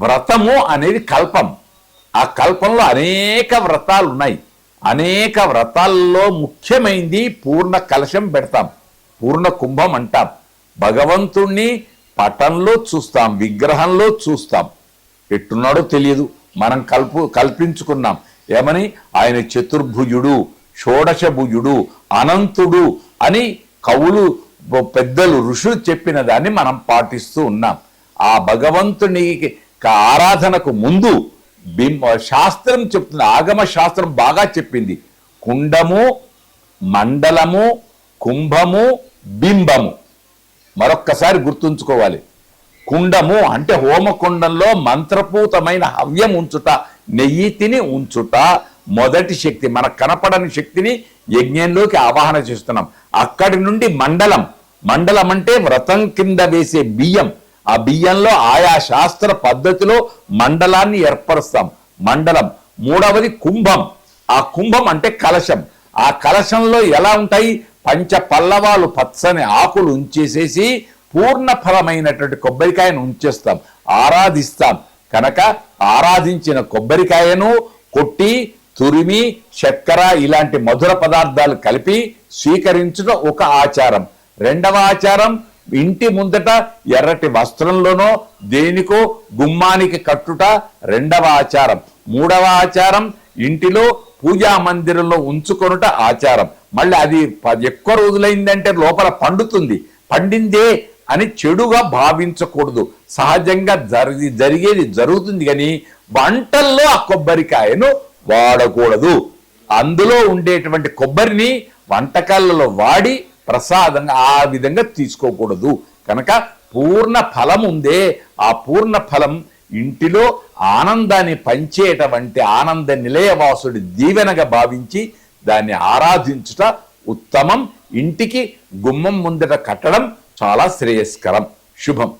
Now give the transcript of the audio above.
వ్రతము అనేది కల్పం. ఆ కల్పంలో అనేక వ్రతాలు ఉన్నాయి అనేక వ్రతాల్లో ముఖ్యమైనది పూర్ణ కలశం పెడతాం. పూర్ణ కుంభం అంటాం. భగవంతుణ్ణి పటంలో చూస్తాం విగ్రహంలో చూస్తాం. ఎట్టున్నాడో తెలియదు. మనం కల్పు కల్పించుకున్నాం. ఏమని? ఆయన చతుర్భుజుడు షోడశభుజుడు అనంతుడు అని కవులు పెద్దలు ఋషులు చెప్పిన దాన్ని మనం పాటిస్తూ ఉన్నాం. ఆ భగవంతుని ఆరాధనకు ముందు బింబ శాస్త్రం చెప్తుంది ఆగమ శాస్త్రం బాగా చెప్పింది. కుండము మండలము కుంభము బింబము. మరొక్కసారి గుర్తుంచుకోవాలి. కుండము అంటే హోమకుండంలో మంత్రపూతమైన హవ్యం ఉంచుట నెయ్యి తిని ఉంచుట మొదటి శక్తి. మన కనపడని శక్తిని యజ్ఞంలోకి ఆవాహన చేస్తున్నాం. అక్కడి నుండి మండలం. మండలం అంటే వ్రతం కింద వేసే బియ్యం. ఆ బియ్యంలో ఆయా శాస్త్ర పద్ధతిలో మండలాన్ని ఏర్పరుస్తాం. మండలం. మూడవది కుంభం. ఆ కుంభం అంటే కలశం. ఆ కలశంలో ఎలా ఉంటాయి? పంచ పల్లవాలు పచ్చని ఆకులు ఉంచేసేసి పూర్ణ ఫలమైనటువంటి కొబ్బరికాయను ఉంచేస్తాం. ఆరాధిస్తాం. కనుక ఆరాధించిన కొబ్బరికాయను కొట్టి తురిమి చక్కెర ఇలాంటి మధుర పదార్థాలు కలిపి స్వీకరించడం ఒక ఆచారం. రెండవ ఆచారం ఇంటి ముందట ఎర్రటి వస్త్రంలోనో దేనికో గుమ్మానికి కట్టుట రెండవ ఆచారం. మూడవ ఆచారం ఇంటిలో పూజా మందిరంలో ఉంచుకొనుట ఆచారం. మళ్ళీ అది ఎక్కువ రోజులైందంటే లోపల పండుతుంది. పండిందే అని చెడుగా భావించకూడదు. సహజంగా జరిగి జరిగేది జరుగుతుంది కానీ వంటల్లో ఆ కొబ్బరికాయను వాడకూడదు. అందులో ఉండేటువంటి కొబ్బరిని వంటకాలలో వాడి ప్రసాదంగా ఆ విధంగా తీసుకోకూడదు. కనుక పూర్ణ ఫలం ఉందే ఆ పూర్ణ ఫలం ఇంటిలో ఆనందాన్ని పంచేటువంటి ఆనంద నిలయవాసుడి దీవెనగా భావించి దాన్ని ఆరాధించుట ఉత్తమం. ఇంటికి గుమ్మం ముందట కట్టడం చాలా శ్రేయస్కరం. శుభం.